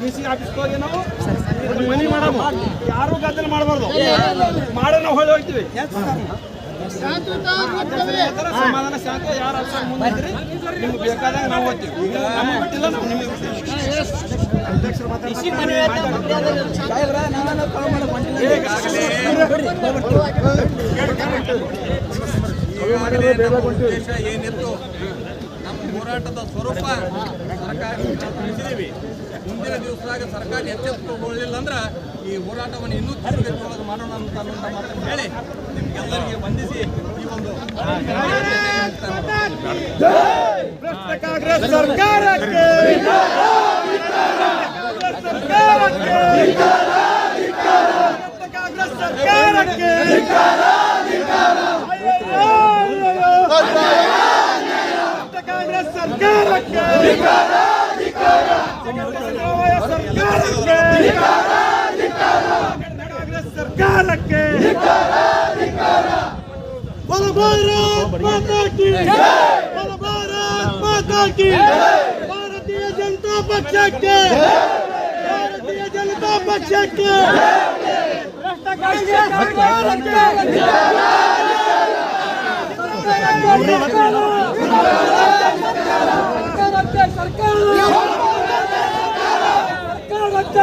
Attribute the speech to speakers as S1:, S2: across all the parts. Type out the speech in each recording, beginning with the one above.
S1: D C ಆಫೀಸ್ಗೆ ಹೋಗಿ ನಾವು ಮನಿ ಮಾಡಮ್ಮ. ಯಾರು ಗದ್ದಲ ಮಾಡಬಾರ್ದು. ಮಾಡೋ ನಾವು ಹೊಳೆ ಹೋಗ್ತೀವಿ ಸಮಾಧಾನ ಶಾಂತ ಯಾರು ಅಲ್ಸ ಮುಂದೆ ಇದ್ರಿ ನಿಮ್ಗೆ ಬೇಕಾದಾಗ ನಾವು ಹೋಗ್ತೀವಿ. ನಮಗೆ ಬಿಟ್ಟಿಲ್ಲ ನಾವು ನಿಮಗೆ ಬಿಟ್ಟಿಲ್ಲ ಅಧ್ಯಕ್ಷರು
S2: ಉದ್ದೇಶ ಏನಿತ್ತು? ಹೋರಾಟದ ಸ್ವರೂಪ ಸರ್ಕಾರ ತಿಳಿಸಿದ್ದೀವಿ. ಮುಂದಿನ ದಿವಸದಾಗ ಸರ್ಕಾರ ಎಚ್ಚೆತ್ತುಕೊಳ್ಳಿಲ್ಲ ಅಂದ್ರೆ ಈ ಹೋರಾಟವನ್ನು ಇನ್ನೂ ತೀವ್ರಗತಿಯೊಳಗೆ ಮಾಡೋಣ ಅಂತ ಮಾತನ್ನು ಹೇಳಿ ನಿಮ್ಗೆಲ್ಲರಿಗೆ ವಂದಿಸಿ ಈ ಒಂದು
S1: ಕಾಂಗ್ರೆಸ್ ಸರ್ಕಾರಕ್ಕೆ. ಕಾಂಗ್ರೆಸ್ ಸರ್ಕಾರಕ್ಕೆ ಅಯ್ಯಯ್ಯೋ, ಅಯ್ಯಯ್ಯೋ. ಭ್ರಷ್ಟ ಕಾಂಗ್ರೆಸ್ ಸರ್ಕಾರಕ್ಕೆ ಭಾರತೀಯ ಜನತಾ ಪಕ್ಷಕ್ಕೆ ಭಾರತೀಯ ಜನತಾ ಪಕ್ಷಕ್ಕೆ ಸರ್ಕಾರಕ್ಕೆ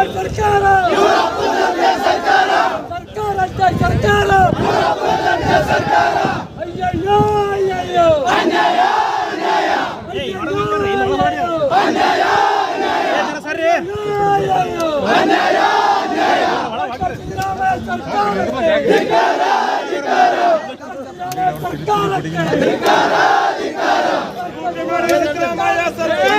S1: ಸರ್ಕಾರ ಸರ್ಕಾರ ಸರ್ಕಾರ ಅಯ್ಯಯ್ಯೋ
S2: ಸರ್ಕಾರ ಸರ್ಕಾರ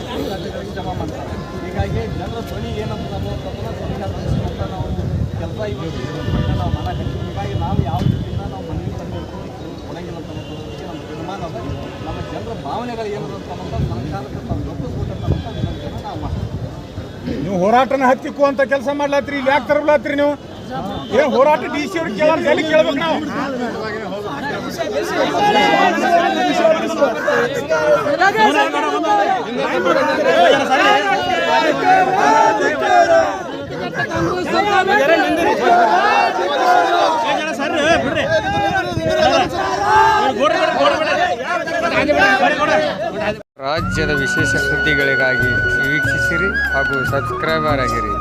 S2: ಜಮಾ ಮಾಡ್ತಾರೆ. ಹೀಗಾಗಿ ಜನರ ಧ್ವನಿ ಏನಂತ ಅನ್ನೋದನ್ನ ಅಂತ ನಾವು ಕೆಲಸ ಇವತ್ತು ನಾವು ಮನ ಕಟ್ತೀವಿ ಹೀಗಾಗಿ ನಾವು ಯಾವ ರೀತಿಯಿಂದ ನಾವು ಮನೆಗೆ ತಂದಿರ್ತೀವಿ ಕೊಡಂಗಿಲ್ಲ ಅಂತ ಅನ್ನೋದಕ್ಕೆ ನಮ್ಮ ತೀರ್ಮಾನ ಅದ. ನಮ್ಮ ಜನರ ಭಾವನೆಗಳು ಏನು ಅಂತ ಸರ್ಕಾರಕ್ಕೆ ತಾವು ಗೊತ್ತಿಸ್ಬೇಕಂತ ವಿನಂತಿಯನ್ನು ನಾವು ಮಾಡ್ತೀವಿ.
S3: ನೀವು ಹೋರಾಟನ ಹತ್ತಿಕ್ಕು ಅಂತ ಕೆಲಸ ಮಾಡ್ಲಾತ್ರಿ ಇಲ್ಲಿ ಯಾಕೆ ತರಲಾತ್ರಿ ನೀವು? ಏನ್ ಹೋರಾಟ ಡಿ ಸಿ ಅವ್ರಿಗೆ ಕೇಳಿ ಎಲ್ಲಿ ಕೇಳ್ಬೇಕು ನಾವು?
S4: ರಾಜ್ಯದ ವಿಶೇಷ ಸುದ್ದಿಗಳಿಗಾಗಿ ವೀಕ್ಷಿಸಿರಿ ಹಾಗೂ ಸಬ್ಸ್ಕ್ರೈಬರ್ ಆಗಿರಿ.